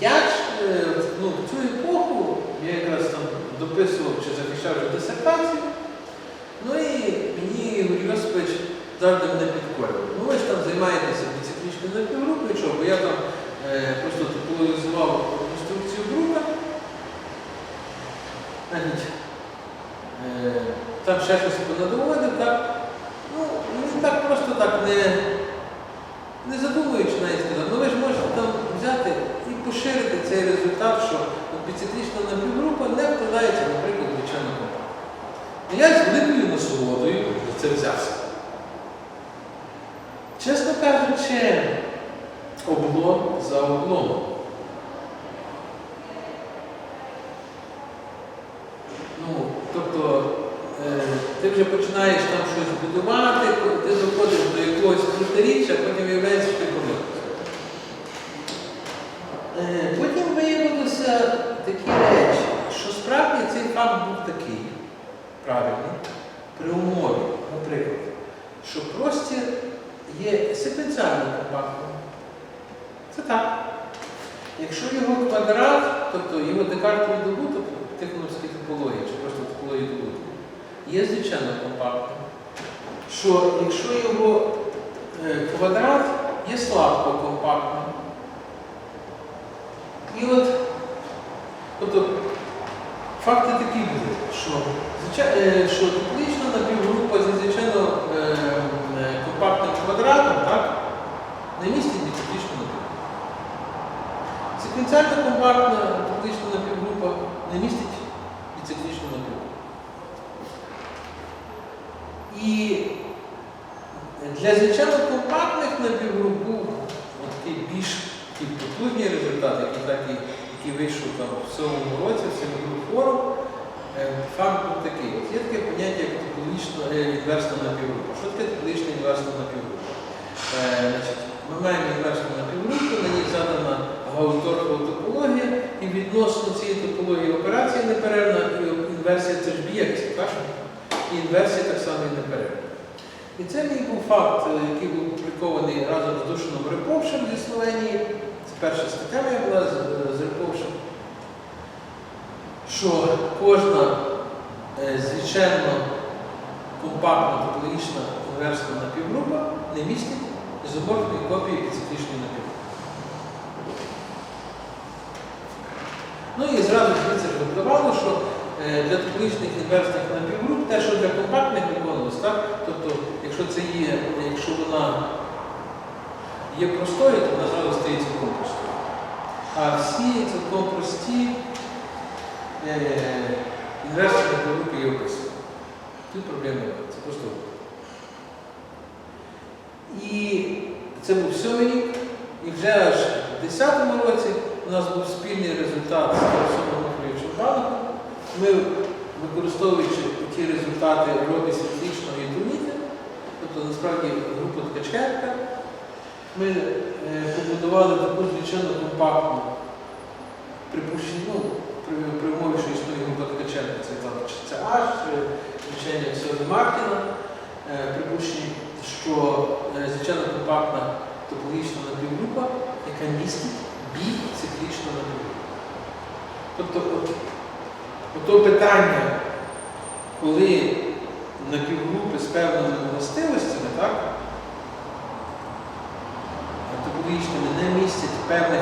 Я ж е, ну, в цю епоху я якраз там дописував чи захищав вже дисертацію. Ну і мені Йосипович завжди мене підкорював. Ну ви ж там займаєтеся біциклічною напівгрупою, чого, бо я там е, просто топологізував конструкцію друга. Навіть е, там ще щось понадоводив, так? Ну, він так просто так не, не задумуючи навіть сказав, ну ви ж можете там взяти і поширити цей результат, що біциклічна напівгрупа не вкладається, наприклад, в звичайну я з великою насолодою за це взявся. Чесно кажучи, облом за обломом. Ну, тобто, е, ти вже починаєш там щось будувати, ти доходиш до якогось протиріччя, потім виявляється, що ти помилився. Е, Потім виявилося такі речі, що справді був такий правильний при умові, наприклад, що простір є секвенціально компактним. Це так. Якщо його квадрат, тобто його декартовий добуток в тихоновській топології, чи просто топології добутку, є звичайно компактним. Що якщо його е, квадрат є слабко компактним, і от, тобто, факти такі були, що, е, що топологічна напівгрупа зі звичайно е, е, компактним квадратом, так, не містить біциклічну напівгрупу. Секвенціально компактна топологічна напівгрупа не містить біциклічну напівгрупу. І для звичайно компактних напівгруп був такий більш потужний результат, який, так і, який вийшов там в цьому році, в цьому форум. Факт був такий. От є таке поняття як топологічна е, інверсна напівгрупа. Що таке топологічна інверсна напівгрупа? Е, ми маємо інверсну напівгрупу, на ній задана гаусторфова топологія, і відносно цієї топології операція неперервна, інверсія це ж бієкція? І інверсія так само і неперервна. І це мій був факт, е, який був опублікований разом з Душином Риповшем зі Словенії. Це перша стаття моя була з Риповшем, що кожна е, звичайно компактна топологічна інверсна напівгрупа не містить ізоморфної копії підциклічної напівгрупи. Ну і зразу звідси випливало, що е, для топологічних інверсних напівгруп, те, що для компактних виконувалось, так? Тобто, якщо це є, якщо вона є простою, то вона зразу стає цілком. А всі цілком прості е, інверсні напівгрупи є описані. Тут проблем немає, це просто. І це був сьомий рік, і вже аж в 10-му році у нас був спільний результат з Тарасом Михайловичем Банком. Ми, використовуючи ті результати роки світлічного і Дуніти, тобто насправді групу Ткаченка, ми е, побудували таку звичайно компактну припущення, ну, при, при умові, що існує група Ткаченка, це там чи це Аж, чи Мартіна, е, припущення, що е, звичайно компактна топологічна напівгрупа, яка містить біциклічну напівгрупу. Тобто, от, ото питання, коли напівгрупи з певними властивостями, так, топологічними не містять певних